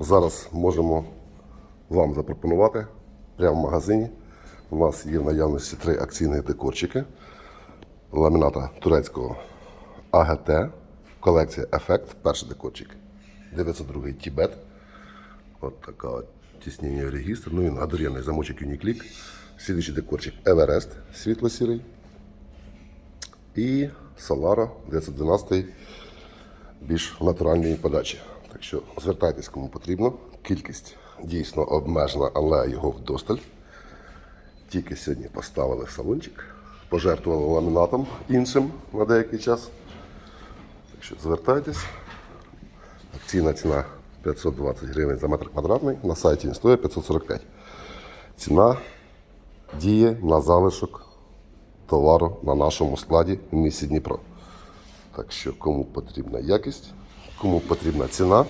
Зараз можемо вам запропонувати прямо в магазині. У нас є в наявності три акційних декорчики ламіната турецького АГТ, колекція Ефект, перший декорчик, 902 Тібет. От така тіснення регістр. Ну він гадорєнний замочок Uniclick. Слідуючий декорчик Еверест, світло-сірий. І Solara 912 більш в натуральній подачі. Так що звертайтесь кому потрібно. Кількість дійсно обмежена, але його вдосталь. Тільки сьогодні поставили салончик, пожертвували ламінатом іншим на деякий час. Так що звертайтесь. Акційна ціна 520 гривень за метр квадратний. На сайті він стоїть 545. Ціна діє на залишок товару на нашому складі в місті Дніпро. Так що кому потрібна якість, кому потрібна ціна,